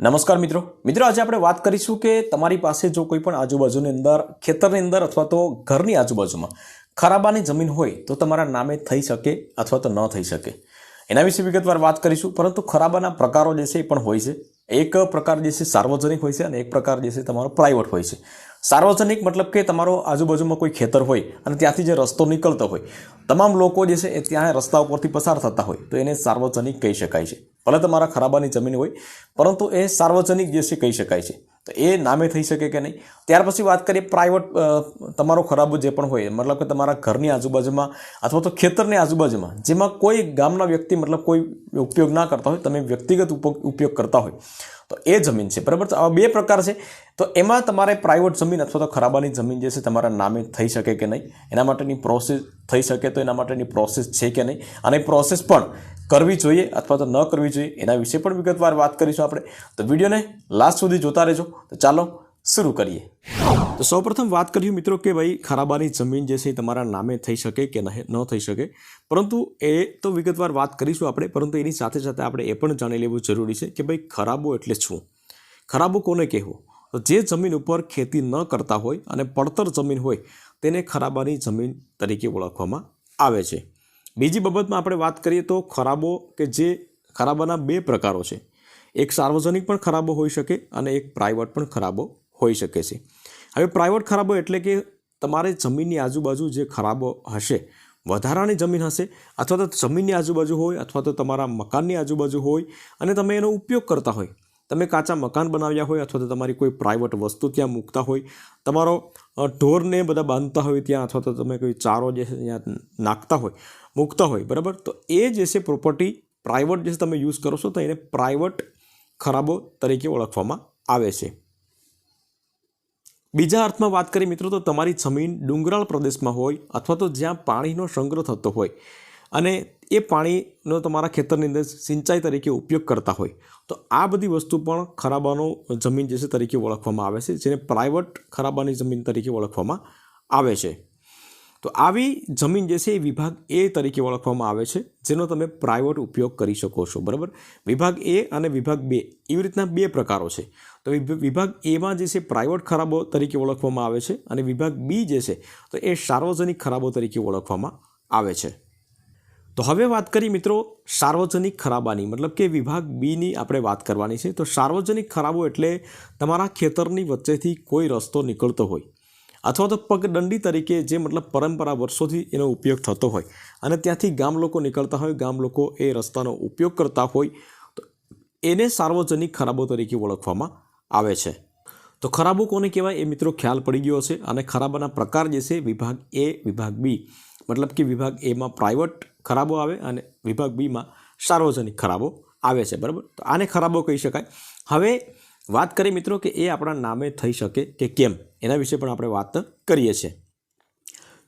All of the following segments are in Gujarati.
નમસ્કાર મિત્રો. મિત્રો, આજે આપણે વાત કરીશું કે તમારી પાસે જો કોઈ પણ આજુબાજુની અંદર, ખેતરની અંદર અથવા તો ઘરની આજુબાજુમાં ખરાબાની જમીન હોય, તો તમારા નામે થઈ શકે અથવા તો ન થઈ શકે. એના વિશે વિગતવાર વાત કરીશું, પરંતુ ખરાબાના પ્રકારો જે છે એ પણ હોય છે. એક પ્રકાર જે છે સાર્વજનિક હોય છે અને એક પ્રકાર જે છે તમારો પ્રાઇવેટ હોય છે. સાર્વજનિક મતલબ કે તમારો આજુબાજુમાં કોઈ ખેતર હોય અને ત્યાંથી જે રસ્તો નીકળતો હોય, તમામ લોકો જે છે એ ત્યાં રસ્તા ઉપરથી પસાર થતા હોય, તો એને સાર્વજનિક કહી શકાય છે. ભલે તમારા ખરાબાની જમીન હોય પરંતુ એ સાર્વજનિક જે છે કહી શકાય છે. તો એ નામે થઈ શકે કે નહીં? ત્યાર પછી વાત કરીએ પ્રાઇવેટ તમારો ખરાબો જે પણ હોય, મતલબ કે તમારા ઘરની આજુબાજુમાં અથવા તો ખેતરની આજુબાજુમાં, જેમાં કોઈ ગામના વ્યક્તિ મતલબ કોઈ ઉપયોગ ના કરતા હોય, તમે વ્યક્તિગત ઉપ- ઉપયોગ કરતા હોય, તો એ જમીન છે. બરાબર તો આવા બે પ્રકાર છે. તો એમાં તમારે પ્રાઇવેટ જમીન અથવા તો ખરાબાની જમીન જે છે તમારા નામે થઈ શકે કે નહીં? એના માટેની પ્રોસેસ થઈ શકે તો એના માટેની પ્રોસેસ છે કે નહીં? અને પ્રોસેસ પણ કરવી જોઈએ અથવા તો ન કરવી જોઈએ, એના વિશે પણ વિગતવાર વાત કરીશું આપણે. તો વિડીયોને લાસ્ટ સુધી જોતા રહેજો. તો ચાલો શરૂ કરીએ. તો સૌપ્રથમ વાત કરીએ મિત્રો કે ભાઈ ખરાબાની જમીન જે છે એ તમારા નામે થઈ શકે કે ન થઈ શકે. પરંતુ એ તો વિગતવાર વાત કરીશું આપણે, પરંતુ એની સાથે સાથે આપણે એ પણ જાણી લેવું જરૂરી છે કે ભાઈ ખરાબો એટલે શું? ખરાબો કોને કહેવું? તો જે જમીન ઉપર ખેતી ન કરતા હોય અને પડતર જમીન હોય, તેને ખરાબાની જમીન તરીકે ઓળખવામાં આવે છે. બીજી બાબતમાં આપણે વાત કરીએ તો ખરાબો કે જે ખરાબાના બે પ્રકારો છે. એક સાર્વજનિક પણ ખરાબો હોઈ શકે અને એક પ્રાઇવેટ પણ ખરાબો હોઈ શકે છે. હવે પ્રાઇવેટ ખરાબો એટલે કે તમારે જમીનની આજુબાજુ જે ખરાબો હશે, વધારાની જમીન હશે, અથવા તો જમીનની આજુબાજુ હોય, અથવા તો તમારા મકાનની આજુબાજુ હોય અને તમે એનો ઉપયોગ કરતા હોય. તમે કાચા મકાન બનાવ્યા હોય અથવા તો તમારી કોઈ પ્રાઇવેટ વસ્તુ ત્યાં મૂકતા હોય, તમારો ઢોરને બધા બાંધતા હોય ત્યાં અથવા તો તમે કોઈ ચારો જે છે ત્યાં નાખતા હોય, મૂકતા હોય, બરાબર? તો એ જે છે પ્રોપર્ટી પ્રાઇવેટ જે છે તમે યુઝ કરો છો તો એને પ્રાઇવેટ ખરાબો તરીકે ઓળખવામાં આવે છે. બીજા અર્થમાં વાત કરીએ મિત્રો તો તમારી જમીન ડુંગરાળ પ્રદેશમાં હોય અથવા તો જ્યાં પાણીનો સંગ્રહ થતો હોય અને એ પાણીનો તમારા ખેતરની અંદર સિંચાઈ તરીકે ઉપયોગ કરતા હોય તો આ બધી વસ્તુ પણ ખરાબાનો જમીન જે છે તરીકે ઓળખવામાં આવે છે, જેને પ્રાઇવેટ ખરાબાની જમીન તરીકે ઓળખવામાં આવે છે. તો આવી જમીન જે છે એ વિભાગ એ તરીકે ઓળખવામાં આવે છે, જેનો તમે પ્રાઇવેટ ઉપયોગ કરી શકો છો, બરાબર? વિભાગ એ અને વિભાગ બે એવી રીતના બે પ્રકારો છે. તો વિભાગ એમાં જે છે પ્રાઇવેટ ખરાબો તરીકે ઓળખવામાં આવે છે અને વિભાગ બી જે છે, તો એ સાર્વજનિક ખરાબો તરીકે ઓળખવામાં આવે છે. તો હવે વાત કરી મિત્રો સાર્વજનિક ખરાબાની, મતલબ કે વિભાગ બીની આપણે વાત કરવાની છે. તો સાર્વજનિક ખરાબો એટલે તમારા ખેતરની વચ્ચેથી કોઈ રસ્તો નીકળતો હોય અથવા તો પગદંડી તરીકે જે મતલબ પરંપરા વર્ષોથી એનો ઉપયોગ થતો હોય. અને ત્યાંથી ગામ લોકો નીકળતા હોય, ગામ લોકો એ રસ્તાનો ઉપયોગ કરતા હોય, તો એને સાર્વજનિક ખરાબો તરીકે ઓળખવામાં આવે છે. તો ખરાબો કોને કહેવાય? એ મિત્રો ખ્યાલ પડી ગયો હશે. અને ખરાબાના પ્રકાર જે છે, વિભાગ એ, વિભાગ બી. મતલબ કે વિભાગ એમાં પ્રાઇવેટ ખરાબો આવે અને વિભાગ બીમાં સાર્વજનિક ખરાબો આવે છે. બરાબર? તો આને ખરાબો કહી શકાય. હવે વાત કરીએ મિત્રો કે એ આપણા નામે થઈ શકે કે કેમ? એના વિશે પણ આપણે વાત કરીએ છીએ.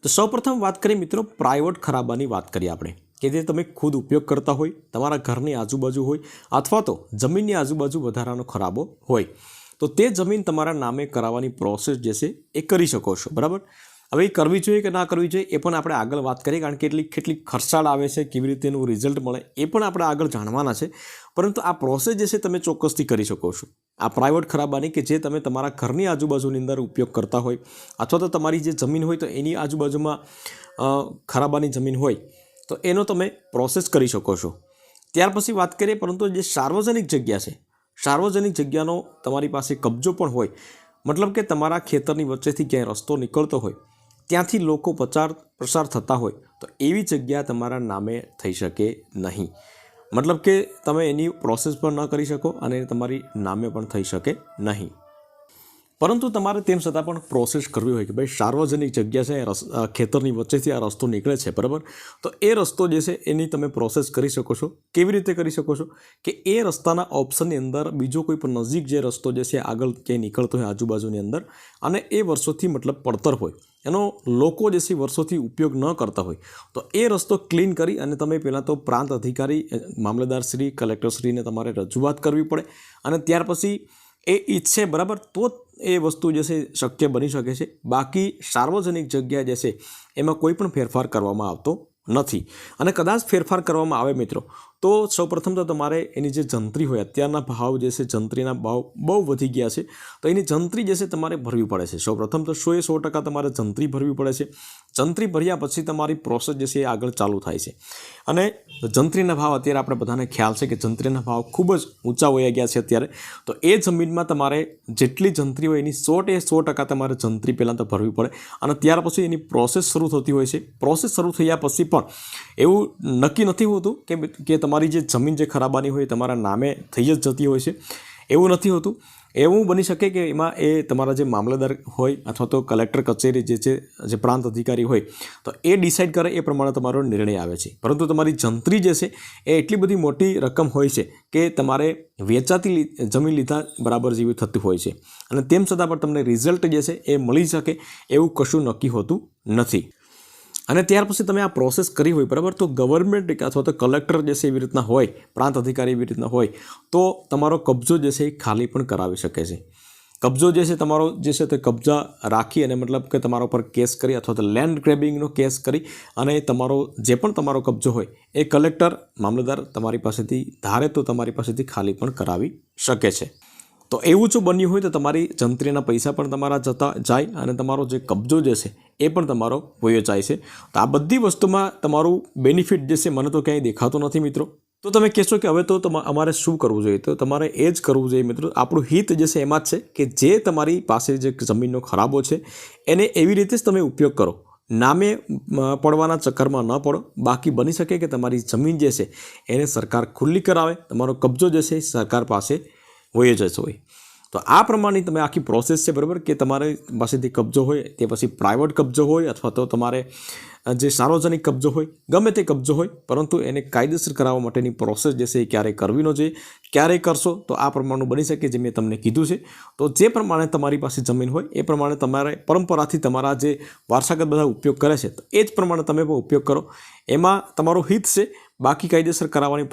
તો સૌપ્રથમ વાત કરીએ મિત્રો પ્રાઇવેટ ખરાબાની વાત કરીએ આપણે, કે જે તમે ખુદ ઉપયોગ કરતા હોય, તમારા ઘરની આજુબાજુ હોય, અથવા તો જમીનની આજુબાજુ વધારાનો ખરાબો હોય, તો તે જમીન તમારા નામે કરાવવાની પ્રોસેસ જે છે એ કરી શકો છો, બરાબર? હવે એ કરવી જોઈએ કે ના કરવી જોઈએ એ પણ આપણે આગળ વાત કરીએ, કારણ કે એટલી કેટલી ખર્ચાળ આવે છે, કેવી રીતે એનું રિઝલ્ટ મળે એ પણ આપણે આગળ જાણવાના છે. પરંતુ આ પ્રોસેસ જે છે તમે ચોક્કસથી કરી શકો છો. આ પ્રાઇવેટ ખરાબાની કે જે તમે તમારા ઘરની આજુબાજુની અંદર ઉપયોગ કરતા હોય, અથવા તો તમારી જે જમીન હોય તો એની આજુબાજુમાં ખરાબાની જમીન હોય, તો એનો તમે પ્રોસેસ કરી શકો છો. ત્યાર પછી વાત કરીએ, પરંતુ જે સાર્વજનિક જગ્યા છે, સાર્વજનિક જગ્યાનો તમારી પાસે કબજો પણ હોય. મતલબ કે તમારા ખેતરની વચ્ચેથી ક્યાંય રસ્તો નીકળતો હોય ત્યાંથી લોકો પચાર પ્રસાર થતા હોય તો એવી જગ્યા તમારા નામે થઈ શકે નહીં. મતલબ કે તમે એની પ્રોસેસ પણ ન કરી શકો અને તમારી નામે પણ થઈ શકે નહીં. પરંતુ તમારે તેમ છતાં પણ પ્રોસેસ કરવી હોય કે ભાઈ સાર્વજનિક જગ્યા છે ખેતરની વચ્ચેથી આ રસ્તો નીકળે છે, બરાબર? તો એ રસ્તો જે છે એની તમે પ્રોસેસ કરી શકો છો. કેવી રીતે કરી શકો છો? કે એ રસ્તાના ઓપ્શનની અંદર બીજો કોઈ પણ નજીક જે રસ્તો જે છે, આગળ ક્યાંય નીકળતો હોય આજુબાજુની અંદર, અને એ વર્ષોથી મતલબ પડતર હોય. એનો લોકો જે છે વર્ષોથી ઉપયોગ ન કરતા હોય. તો એ રસ્તો ક્લીન કરી અને તમે પહેલાં તો પ્રાંત અધિકારી મામલતદારશ્રી કલેક્ટરશ્રીને તમારે રજૂઆત કરવી પડે. અને ત્યાર પછી એ ઈચ્છે, બરાબર? તો જ એ વસ્તુ જે છે શક્ય બની શકે છે. બાકી સાર્વજનિક જગ્યા જે છે, એમાં કોઈ પણ ફેરફાર કરવામાં આવતો નથી. અને કદાચ ફેરફાર કરવામાં આવે મિત્રો તો સૌપ્રથમ તો તમારે એની જે જંત્રી હોય, અત્યારના ભાવ જે છે, જંત્રીના ભાવ બહુ વધી ગયા છે. તો એની જંત્રી જે છે, તમારે ભરવી પડે છે. સૌપ્રથમ તો સો એ સો ટકા તમારે જંત્રી ભરવી પડે છે. જંત્રી ભર્યા પછી તમારી પ્રોસેસ જે છે, એ આગળ ચાલુ થાય છે. અને જંત્રીના ભાવ અત્યારે આપણે બધાને ખ્યાલ છે કે જંત્રીના ભાવ ખૂબ જ ઊંચા હોઈ ગયા છે અત્યારે. તો એ જમીનમાં તમારે જેટલી જંત્રી હોય, એની સો એ સો ટકા તમારે જંત્રી પહેલાં તો ભરવી પડે. અને ત્યાર પછી એની પ્રોસેસ શરૂ થતી હોય છે. પ્રોસેસ શરૂ થયા પછી પણ એવું નક્કી નથી હોતું કે કે તમારી જે જમીન જે ખરાબાની હોય તમારા નામે થઈ જ જતી હોય છે. એવું નથી હોતું. એવું બની શકે કે એમાં એ તમારા જે મામલતદાર હોય અથવા તો કલેક્ટર કચેરી જે છે, જે પ્રાંત અધિકારી હોય, તો એ ડિસાઇડ કરે એ પ્રમાણે તમારો નિર્ણય આવે છે. પરંતુ તમારી જંત્રી જે છે, એ એટલી બધી મોટી રકમ હોય છે કે તમારે વેચાતી જમીન લીધા બરાબર જેવી થતી હોય છે. અને તેમ છતાં પણ તમને રિઝલ્ટ જે છે એ મળી શકે એવું કશું નક્કી હોતું નથી. અને ત્યાર પછી તમે આ પ્રોસેસ કરી હોય, બરાબર? તો ગવર્મેન્ટ અથવા તો કલેક્ટર જે છે એવી રીતના હોય, પ્રાંત અધિકારી એવી રીતના હોય, તો તમારો કબજો જે છે એ ખાલી પણ કરાવી શકે છે. કબજો જે છે તમારો જે છે તે કબજા રાખી અને મતલબ કે તમારા ઉપર કેસ કરી અથવા તો લેન્ડ ગ્રેબિંગનો કેસ કરી અને તમારો જે પણ તમારો કબજો હોય, એ કલેક્ટર મામલતદાર તમારી પાસેથી ધારે તો તમારી પાસેથી ખાલી પણ કરાવી શકે છે. તો એવું જો બન્યું હોય તો તમારી જંત્રીના પૈસા પણ તમારા જતા જાય અને તમારો જે કબજો જે છે એ પણ તમારો વયો જાય છે. તો આ બધી વસ્તુમાં તમારું બેનિફિટ જે છે મને તો ક્યાંય દેખાતો નથી મિત્રો. તો તમે કહેશો કે હવે તો અમારે શું કરવું જોઈએ? તો તમારે એ જ કરવું જોઈએ મિત્રો. આપણું હિત જે છે એમાં જ છે કે જે તમારી પાસે જે જમીનનો ખરાબો છે એને એવી રીતે જ તમે ઉપયોગ કરો. નામે પડવાના ચક્કરમાં ન પડો. બાકી બની શકે કે તમારી જમીન જે છે એને સરકાર ખુલ્લી કરાવે. તમારો કબજો જે છે સરકાર પાસે હોય જ હોય. તો આ પ્રમાણેની તમે આખી પ્રોસેસ છે બરાબર? કે તમારે પાસેથી કબજો હોય, તે પછી પ્રાઇવેટ કબજો હોય, અથવા તો તમારે જે સાર્વજનિક કબજો હોય, ગમે તે કબજો હોય, પરંતુ એને કાયદેસર કરાવવા માટેની પ્રોસેસ જે છે એ ક્યારેય કરવી ન જોઈએ. ક્યારેય કરશો તો આ પ્રમાણનું બની શકે જે મેં તમને કીધું છે. તો જે પ્રમાણે તમારી પાસે જમીન હોય, એ પ્રમાણે તમારે પરંપરાથી તમારા જે વારસાગત બધા ઉપયોગ કરે છે, તો એ જ પ્રમાણે તમે પણ ઉપયોગ કરો. એમાં તમારો હિત છે, બાકી કાયદેસર કરાવવાની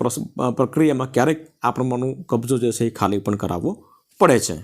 પ્રક્રિયામાં ક્યારેક આ પ્રમાણનું કબજો જે છે એ ખાલી પણ કરાવવો પડે છે.